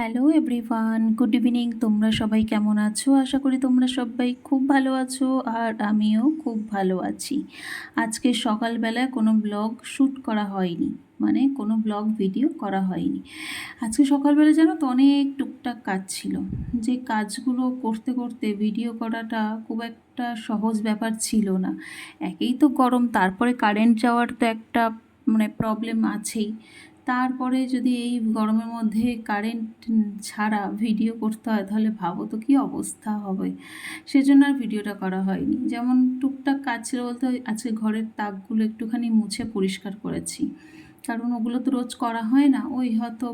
Hello everyone good evening তোমরা সবাই কেমন আছো? আশা করি তোমরা সবাই খুব ভালো আছো আর আমিও খুব ভালো আছি। আজকে সকালবেলায় কোনো ব্লগ শ্যুট করা হয়নি মানে কোনো ব্লগ ভিডিও করা হয়নি। আজকে সকালবেলা জানো তো অনেক টুকটাক কাজ ছিল। যে কাজগুলো করতে করতে ভিডিও করাটা খুব একটা সহজ ব্যাপার ছিল না। একেই তো গরম, তারপরে কারেন্ট যাওয়ার তো একটা মানে প্রবলেম আছেই। তারপরে যদি এই গরমের মধ্যে কারেন্ট ছাড়া ভিডিও করতে হয়, তাহলে ভাবো তো কী অবস্থা হবে। সেজন্য আর ভিডিওটা করা হয়নি। যেমন টুকটাক কাজ ছিল বলতে আজকে ঘরের তাকগুলো একটুখানি মুছে পরিষ্কার করেছি। কারণ ওগুলো তো রোজ করা হয় না, ওই হয়তো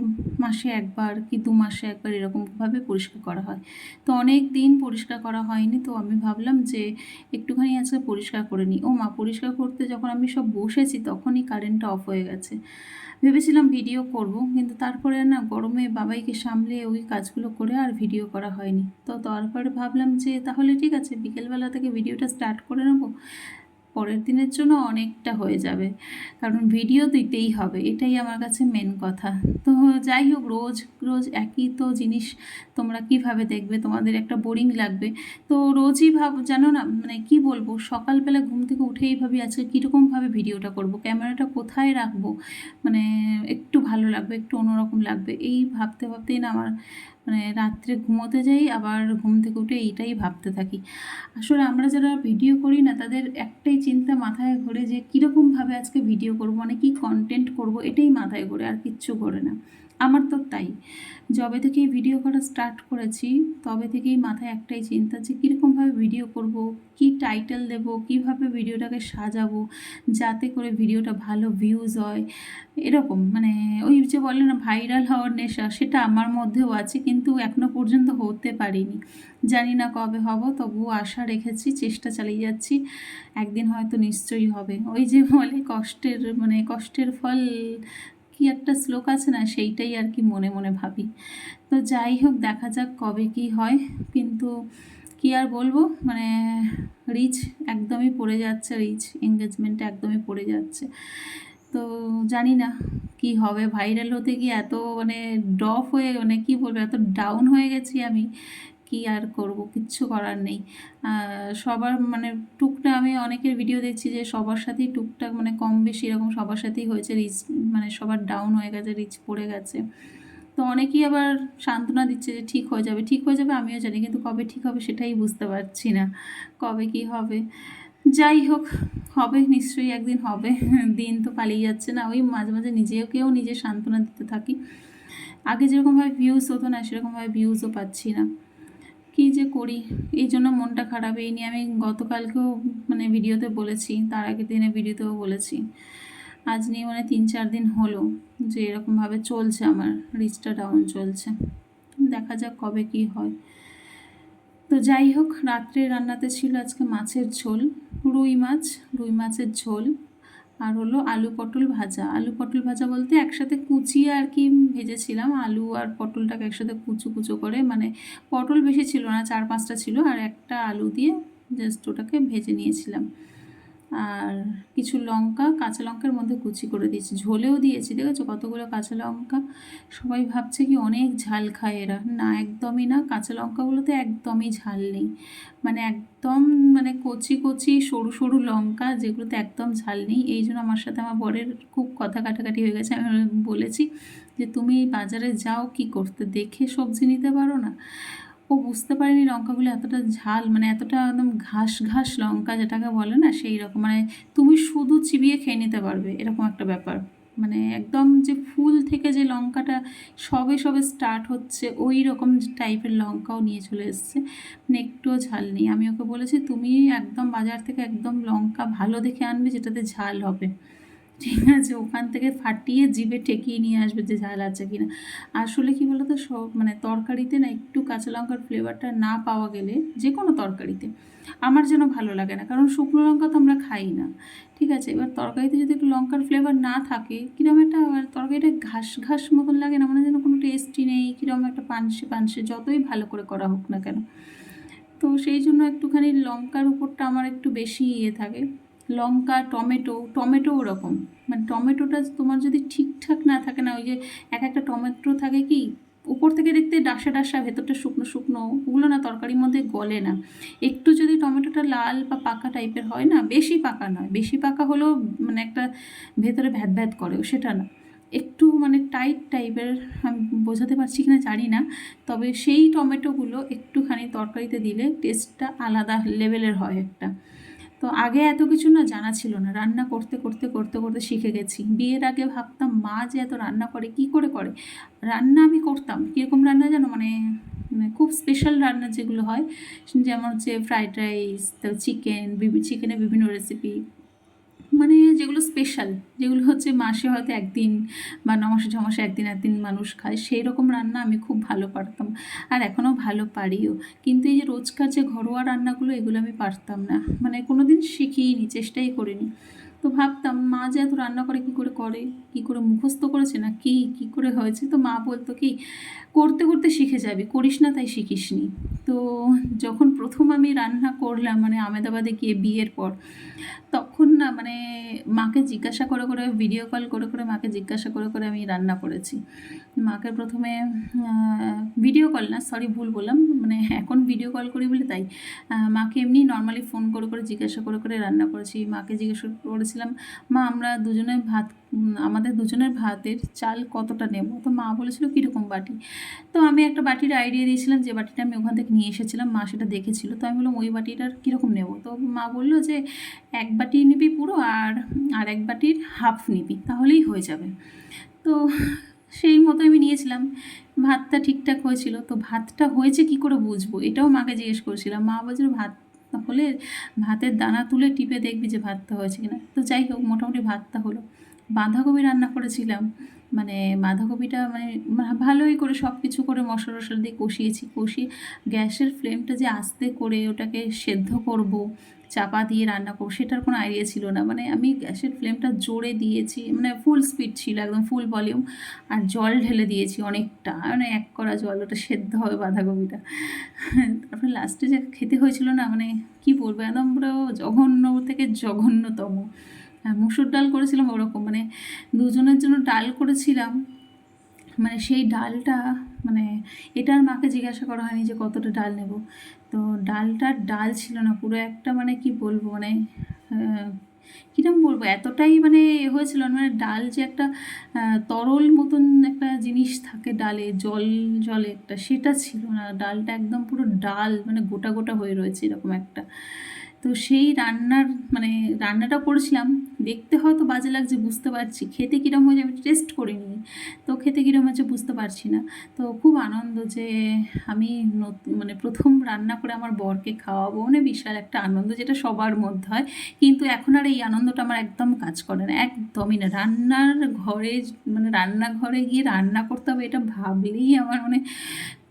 মাসে একবার কি দু মাসে একবার এরকমভাবে পরিষ্কার করা হয়। তো অনেক দিন পরিষ্কার করা হয়নি, তো আমি ভাবলাম যে একটুখানি আজকে পরিষ্কার করে নিই। ও মা পরিষ্কার করতে যখন আমি সব বসেছি, তখনই কারেন্টটা অফ হয়ে গেছে। ভেবেছিলাম ভিডিও করব, কিন্তু তারপরে না গরমে বাবাইকে সামলে ওই কাজগুলো করে আর ভিডিও করা হয়নি। তো তারপরে ভাবলাম যে তাহলে ঠিক আছে, বিকেলবেলা থেকে ভিডিওটা স্টার্ট করে নেব। পরের দিনের জন্য অনেকটা হয়ে যাবে। কারণ ভিডিও দিতেই হবে, এটাই আমার কাছে মেন কথা। তো যাই হোক, রোজ রোজ একই তো জিনিস তোমরা কীভাবে দেখবে? তোমাদের একটা বোরিং লাগবে। তো রোজই ভাব জানো না মানে কি বলব, সকালবেলা ঘুম থেকে উঠেই ভাবি আজকে কীরকমভাবে ভিডিওটা করব ক্যামেরাটা কোথায় রাখব? মানে একটু ভালো লাগবে, একটু অন্যরকম লাগবে, এই ভাবতে, ভাবতেই না আমার মানে রাত্রে ঘুমোতে যাই, আবার ঘুম থেকে উঠে এইটাই ভাবতে থাকি। আসলে আমরা যারা ভিডিও করি না, তাদের একটাই চিন্তা মাথায় ঘোরে যে কীরকমভাবে আজকে ভিডিও করব মানে কী কন্টেন্ট করব, এটাই মাথায় ঘোরে, আর কিচ্ছু করে না। আমার তো তাই। যবে থেকেই ভিডিও করা স্টার্ট করেছি, তবে থেকেই মাথায় একটাই চিন্তা যে কীরকমভাবে ভিডিও করব, কি টাইটেল দেব, কীভাবে ভিডিওটাকে সাজাবো, যাতে করে ভিডিওটা ভালো ভিউজ হয়, এরকম। মানে ওই যে বলে না ভাইরাল হওয়ার নেশা, সেটা আমার মধ্যেও আছে, কিন্তু এখনও পর্যন্ত হতে পারিনি। জানি না কবে হব তবুও আশা রেখেছি, চেষ্টা চালিয়ে যাচ্ছি। একদিন হয়তো নিশ্চয়ই হবে। ওই যে বলে কষ্টের মানে কষ্টের ফল কি একটা শ্লোক আছে না, সেইটাই আর কি মনে মনে ভাবি। তো যাই হোক, দেখা যাক কবে কি হয়। কিন্তু কি আর বলব মানে রিচ একদমই পড়ে যাচ্ছে রিচ এঙ্গেজমেন্ট একদমই পড়ে যাচ্ছে। তো জানি না কি হবে ভাইরাল হতে গিয়ে এত মানে ডফ হয়ে মানে কি বলব, এত ডাউন হয়ে গেছি আমি কি আর করব? কিচ্ছু করার নেই। সবার মানে টুকটা আমি অনেকের ভিডিও দেখছি যে সবার সাথেই টুকটাক মানে কম বেশি এরকম সবার সাথেই হয়েছে। রিচ মানে সবার ডাউন হয়ে গেছে রিচ পড়ে গেছে। তো অনেকেই আবার সান্ত্বনা দিচ্ছে যে ঠিক হয়ে যাবে, ঠিক হয়ে যাবে আমিও জানি, কিন্তু কবে ঠিক হবে সেটাই বুঝতে পারছি না। কবে কি হবে? যাই হোক, হবে, নিশ্চয়ই একদিন হবে। দিন তো পালিয়ে যাচ্ছে না। ওই মাঝে মাঝে নিজেকেও নিজে সান্ত্বনা দিতে থাকি। আগে যেরকমভাবে ভিউজ হতো না সেরকমভাবে ভিউজও পাচ্ছি না। কী যে করি? এই জন্য মনটা খারাপ। এই নিয়ে আমি গতকালকেও মানে ভিডিওতে বলেছি, তার আগের দিনে ভিডিওতেও বলেছি। আজ নিয়ে মানে তিন চার দিন হলো যে এরকমভাবে চলছে আমার রিচটা ডাউন চলছে। দেখা যাক কবে কি হয়। তো যাই হোক, রাত্রে রান্নাতে ছিল আজকে মাছের ঝোল, রুই মাছ, রুই মাছের ঝোল। আর হলো আলু পটল ভাজা। আলু পটল ভাজা বলতে একসাথে কুচিয়ে আর কি ভেজেছিলাম। আলু আর পটলটাকে একসাথে কুচু কুচো করে মানে পটল বেশি ছিল না, চার পাঁচটা ছিল, আর একটা আলু দিয়ে জাস্ট ওটাকে ভেজে নিয়েছিলাম। আর কিছু লঙ্কা, কাঁচা লঙ্কার মধ্যে কুচি করে দিয়েছি। ঝোলেও দিয়েছি, দেখেছ? কতগুলো কাঁচা লঙ্কা। সবাই ভাবছে কি অনেক ঝাল খায় এরা। না, একদমই না। কাঁচা লঙ্কাগুলোতে একদমই ঝাল নেই। মানে একদম মানে কচি কচি সরু সরু লঙ্কা যেগুলোতে একদম ঝাল নেই। এই জন্য আমার সাথে আমার বরের খুব কথা কাটাকাটি হয়ে গেছে। আমি বলেছি যে, তুমি বাজারে যাও কি করতে? দেখে সবজি নিতে পারো না? ও বুঝতে পারেনি লঙ্কাগুলো এতটা ঝাল মানে এতটা একদম ঘাস ঘাস লঙ্কা যেটাকে বলে না সেই রকম মানে তুমি শুধু চিবিয়ে খেয়ে নিতে পারবে, এরকম একটা ব্যাপার। মানে একদম যে ফুল থেকে যে লঙ্কাটা সবে সবে স্টার্ট হচ্ছে, ওই রকম টাইপের লঙ্কাও নিয়ে চলে এসছে। মানে একটুও ঝাল নেই। আমি ওকে বলেছি, তুমি একদম বাজার থেকে একদম লঙ্কা ভালো দেখে আনবে, যেটাতে ঝাল হবে। ঠিক আছে, ওখান থেকে ফাটিয়ে জিভে ঠেকিয়ে নিয়ে আসবে যে ঝাল আছে কিনা। আসলে কি বলতো, সব মানে তরকারিতে না একটু কাঁচা লঙ্কার ফ্লেভারটা না পাওয়া গেলে যে কোনো তরকারিতে আমার যেন ভালো লাগে না, কারণ শুকনো লঙ্কা তো আমরা খাই না। ঠিক আছে, এবার তরকারিতে যদি একটু লঙ্কার ফ্লেভার না থাকে কীরকম একটা তরকারিটা ঘাস ঘাস মতন লাগে না মানে যেন কোনো টেস্টই নেই কীরকম একটা পানসে পানসে যতই ভালো করে করা হোক না কেন। তো সেই জন্য একটুখানি লঙ্কার উপরটা আমার একটু বেশি ইয়ে থাকে। লঙ্কা, টমেটো টমেটো ওরকম। মানে টমেটোটা তোমার যদি ঠিকঠাক না থাকে না, ওই যে এক একটা টমেটো থাকে কি, উপর থেকে দেখতে ডাসা ডাসা, ভেতরটা শুকনো শুকনো, ওগুলো না তরকারির মধ্যে গলে না। একটু যদি টমেটোটা লাল বা পাকা টাইপের হয় না, বেশি পাকা নয়। বেশি পাকা হলেও মানে একটা ভেতরে ভ্যাদ ভ্যাদ করে, সেটা না। একটু মানে টাইট টাইপের, আমি বোঝাতে পারছি কিনা জানি না, তবে সেই টমেটোগুলো একটুখানি তরকারিতে দিলে টেস্টটা আলাদা লেভেলের হয় একটা। তো আগে এত কিছু না জানা ছিল না। রান্না করতে করতে করতে করতে শিখে গেছি। বিয়ের আগে ভাবতাম, মা যে এত রান্না করে, কি করে করে? রান্না আমি করতাম। কীরকম রান্না জানো? মানে মানে খুব স্পেশাল রান্না যেগুলো হয়। যেমন হচ্ছে ফ্রাইড রাইস তো চিকেন চিকেনের বিভিন্ন রেসিপি মানে যেগুলো স্পেশাল যেগুলো হচ্ছে মাসে হয়তো একদিন বা নমাসে ছমাসে একদিন একদিন মানুষ খায় সেই রকম রান্না আমি খুব ভালো পারতাম। আর এখনও ভালো পারিও। কিন্তু এই যে রোজকার যে ঘরোয়া রান্নাগুলো, এগুলো আমি পারতাম না। মানে কোনো দিন শিখিনি, চেষ্টাই করিনি। তো ভাবতাম, মা যে এত রান্না করে কী করে করে? কী করে মুখস্থ করেছে না কি? কী করে হয়েছে? তো মা বলতো কি, করতে করতে শিখে যাবি। করিস না তাই শিখিস নি তো যখন প্রথম আমি রান্না করলাম মানে আমেদাবাদে গিয়ে বিয়ের পর, তখন না মানে মাকে জিজ্ঞাসা করে করে ভিডিও কল করে করে মাকে জিজ্ঞাসা করে করে আমি রান্না করেছি। মাকে প্রথমে ভিডিও কল না সরি ভুল বললাম মানে এখন ভিডিও কল করি বলে তাই মাকে এমনি নর্মালি ফোন করে করে জিজ্ঞাসা করে করে রান্না করেছি। মাকে জিজ্ঞাসা করেছিলাম মা, আমরা দুজনে ভাত, আমাদের দুজনের ভাতের চাল কতটা নেব? তো মা বলেছিল, কীরকম বাটি? তো আমি একটা বাটির আইডিয়া দিয়েছিলাম, যে বাটিটা আমি ওখান থেকে নিয়ে এসেছিলাম, মা সেটা দেখেছিল। তো আমি বললাম, ওই বাটিটার কীরকম নেব? তো মা বলল, যে এক বাটি নিবি পুরো আর আর এক বাটির হাফ নিবি, তাহলেই হয়ে যাবে। তো সেই মতো আমি নিয়েছিলাম। ভাতটা ঠিকঠাক হয়েছিল, তো ভাতটা হয়েছে কি করে বুঝব? এটাও মাকে জিজ্ঞেস করেছিলাম। মা বলছিল, ভাত হলে ভাতের দানা তুলে টিপে দেখবি যে ভাতটা হয়েছে কিনা। তো যাই হোক, মোটামুটি ভাতটা হলো। বাঁধাকপি রান্না করেছিলাম। মানে বাঁধাকপিটা মানে ভালোই করে সব কিছু করে মশলা টশলা দিয়ে কষিয়েছি। কষিয়ে গ্যাসের ফ্লেমটা যে আস্তে করে ওটাকে সেদ্ধ করব চাপা দিয়ে রান্না করব, সেটার কোনো আইডিয়া ছিল না। মানে আমি গ্যাসের ফ্লেমটা জোরে দিয়েছি মানে ফুল স্পিড ছিল, একদম ফুল ভলিউম আর জল ঢেলে দিয়েছি অনেকটা। মানে এক করা জল, ওটা সেদ্ধ হবে বাঁধাকপিটা। তারপরে লাস্টে যে খেতে হয়েছিল না মানে কি বলব, একদম পুরো জঘন্য থেকে জঘন্যতম। আর মুসুর ডাল করেছিলাম ওরকম মানে দুজনের জন্য ডাল করেছিলাম মানে সেই ডালটা মানে এটার মাকে জিজ্ঞাসা করা হয়নি যে কতটা ডাল নেব। তো ডালটার ডাল ছিল না, পুরো একটা মানে কি বলব মানে কীরকম বলব, এতটাই মানে এ হয়েছিল মানে ডাল যে একটা তরল মতন একটা জিনিস থাকে ডালে, জল, জলে একটা, সেটা ছিল না। ডালটা একদম পুরো ডাল মানে গোটা গোটা হয়ে রয়েছে এরকম একটা। তো সেই রান্নার মানে রান্নাটা করেছিলাম, দেখতে হয়তো বাজে লাগছে, বুঝতে পারছি। খেতে কীরকম হয়েছে আমি টেস্ট করিনি, তো খেতে কীরকম হয়েছে বুঝতে পারছি না। তো খুব আনন্দ যে আমি নতুন মানে প্রথম রান্না করে আমার বরকে খাওয়াবো মানে বিশাল একটা আনন্দ যেটা সবার মধ্যে হয়। কিন্তু এখন আর এই আনন্দটা আমার একদম কাজ করে না, একদমই না। রান্নার ঘরে মানে রান্নাঘরে গিয়ে রান্না করতে হবে এটা ভাবলেই আমার মানে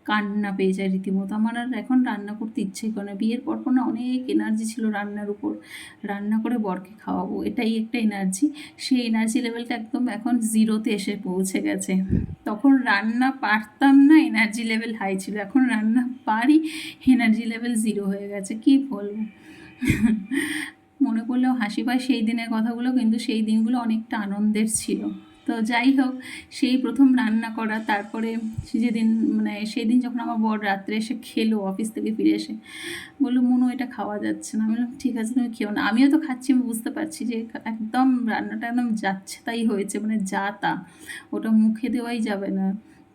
কান্না পেয়ে যায় রীতিমতো। আমার আর এখন রান্না করতে ইচ্ছেই করে না। বিয়ের পর না অনেক এনার্জি ছিল রান্নার উপর। রান্না করে বরকে খাওয়াবো, এটাই একটা এনার্জি সেই এনার্জি লেভেলটা একদম এখন জিরোতে এসে পৌঁছে গেছে। তখন রান্না পারতাম না এনার্জি লেভেল হাই ছিল। এখন রান্না পারি এনার্জি লেভেল জিরো হয়ে গেছে। কি বলব? মনে পড়লেও হাসি পায় সেই দিনের কথাগুলো, কিন্তু সেই দিনগুলো অনেকটা আনন্দের ছিল। তো যাই হোক, সেই প্রথম রান্না করা, তারপরে যেদিন মানে সেই দিন যখন আমার বর রাত্রে এসে খেলো অফিস থেকে ফিরে এসে, বলল, মনু, এটা খাওয়া যাচ্ছে না। আমি বললাম, ঠিক আছে, তুমি খেও না। আমিও তো খাচ্ছি, আমি বুঝতে পারছি যে একদম রান্নাটা একদম যাচ্ছে তাই হয়েছে মানে যা তা, ওটা মুখে দেওয়াই যাবে না।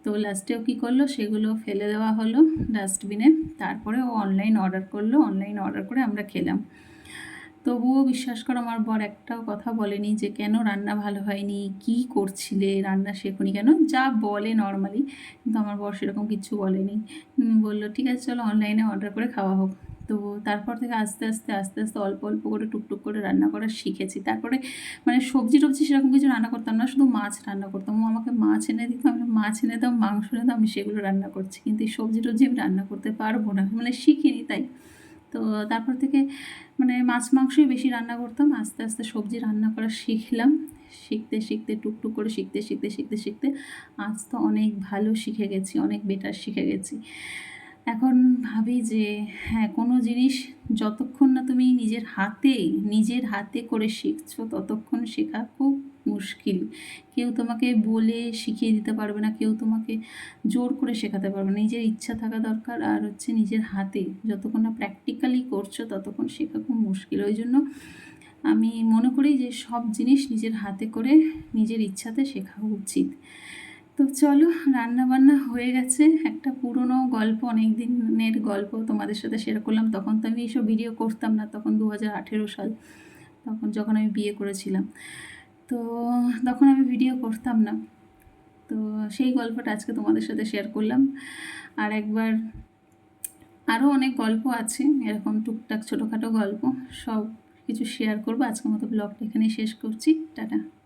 তো লাস্টেও কী করল, সেগুলো ফেলে দেওয়া হলো ডাস্টবিনে তারপরে ও অনলাইন অর্ডার করল অনলাইন অর্ডার করে আমরা খেলাম। তবুও বিশ্বাস করো, আমার বর একটাও কথা বলেনি যে, কেন রান্না ভালো হয়নি? কি করছিলে রান্না শেখনি কেন? যা বলে নর্মালি কিন্তু আমার বর সেরকম কিছু বলেনি। বলল, ঠিক আছে, চলো অনলাইনে অর্ডার করে খাওয়া হোক। তো তারপর থেকে আস্তে আস্তে আস্তে আস্তে অল্প অল্প করে, টুকটুক করে রান্না করা শিখেছি। তারপরে মানে সবজি টবজি সেরকম কিছু রান্না করতাম না, শুধু মাছ রান্না করতাম। ও আমাকে মাছ এনে দিত, আমি মাছ এনে দাম মাংস এনে দাম আমি সেগুলো রান্না করছি। কিন্তু সবজি টবজি আমি রান্না করতে পারব না মানে শিখিনি তাই। তো তারপর থেকে মানে মাছ মাংসই বেশি রান্না করতাম। আস্তে আস্তে সবজি রান্না করা শিখলাম। শিখতে শিখতে, টুকটুক করে শিখতে শিখতে শিখতে শিখতে আজ তো অনেক ভালো শিখে গেছি, অনেক বেটার শিখে গেছি। এখন ভাবি যে হ্যাঁ কোনো জিনিস যতক্ষণ না তুমি নিজের হাতে নিজের হাতে করে শিখছো, ততক্ষণ শেখা খুব মুশকিল। কেউ তোমাকে বলে শিখিয়ে দিতে পারবে না, কেউ তোমাকে জোর করে শেখাতে পারবে না। নিজের ইচ্ছা থাকা দরকার আর হচ্ছে নিজের হাতে। যতক্ষণ না প্র্যাকটিক্যালি করছ, ততক্ষণ শেখা খুব মুশকিল। ওই জন্য আমি মনে করি যে সব জিনিস নিজের হাতে করে নিজের ইচ্ছাতে শেখা উচিত। তো চলো রান্না বান্না হয়ে গেছে। একটা পুরনো গল্প অনেক দিনের গল্প তোমাদের সাথে শেয়ার করলাম। তখন তো আমি এইসব ভিডিও করতাম না, তখন দু হাজার আঠেরো সাল, তখন যখন আমি বিয়ে করেছিলাম। তো তখন আমি ভিডিও করতাম না। তো সেই গল্পটা আজকে তোমাদের সাথে শেয়ার করলাম। আর একবার আরও অনেক গল্প আছে, এরকম টুকটাক ছোটোখাটো গল্প, সব কিছু শেয়ার করব। আজকের মতো ব্লগটা এখানেই শেষ করছি। টাটা।